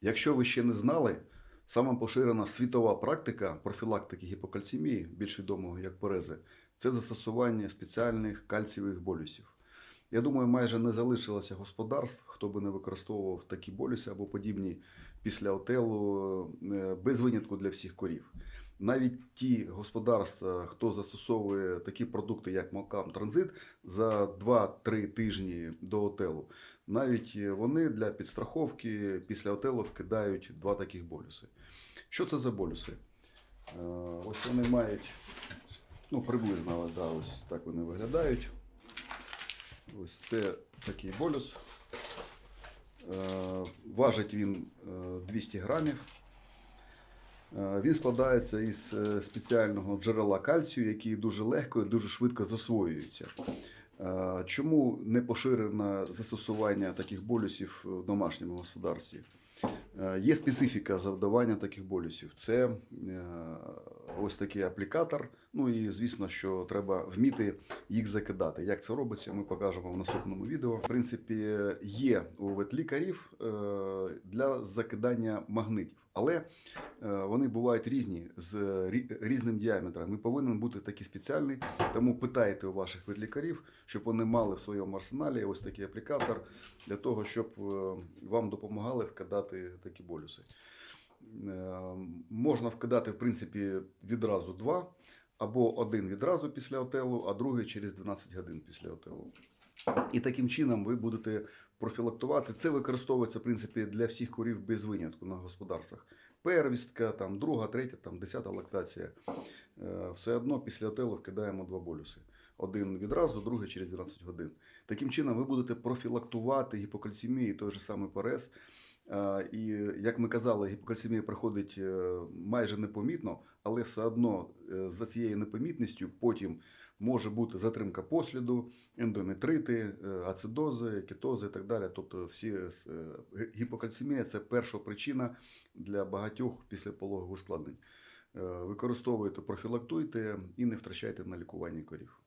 Якщо ви ще не знали, сама поширена світова практика профілактики гіпокальцемії, більш відомого як порези, це застосування спеціальних кальцієвих болюсів. Я думаю, майже не залишилося господарств, хто би не використовував такі болюси або подібні після отелу е, без винятку для всіх корів. Навіть ті господарства, хто застосовує такі продукти, як Малкам Транзит, за 2-3 тижні до отелу, навіть вони для підстраховки після отелу вкидають два таких болюси. Що це за болюси? Е, Ось вони мають, ну приблизно, да, ось так вони виглядають. Ось це такий болюс. Е, Важить він е, 200 грамів. Е, Він складається із е, спеціального джерела кальцію, який дуже легко і дуже швидко засвоюється. Е, Чому не поширене застосування таких болюсів в домашньому господарстві? Є специфіка завдавання таких болюсів. Це ось такий аплікатор. Ну і звісно, що треба вміти їх закидати. Як це робиться, ми покажемо в наступному відео. В принципі, є у ветлікарів е, для закидання магнитів, але е, вони бувають різні з рі- різним діаметром. І повинен бути такий спеціальний. Тому питайте у ваших ветлікарів, щоб вони мали в своєму арсеналі ось такий аплікатор для того, щоб е, вам допомагали вкидати такі болюси. Е, Можна вкидати, в принципі, відразу два, або один відразу після отелу, а другий через 12 годин після отелу. І таким чином ви будете профілактувати. Це використовується в принципі для всіх корів без винятку на господарствах. Первістка, там, друга, третя, там, десята лактація. Е, Все одно після отелу вкидаємо два болюси. Один відразу, другий через 12 годин. Таким чином ви будете профілактувати гіпокальцемію, той же самий порез. І як ми казали, гіпокальцемія проходить е, майже непомітно, але все одно е, за цією непомітністю потім може бути затримка посліду, ендометрити, е, ацидози, кетози і так далі. Тобто всі гіпокальцемія це перша причина для багатьох післяпологових ускладнень. Використовуйте, профілактуйте і не втрачайте на лікуванні корів.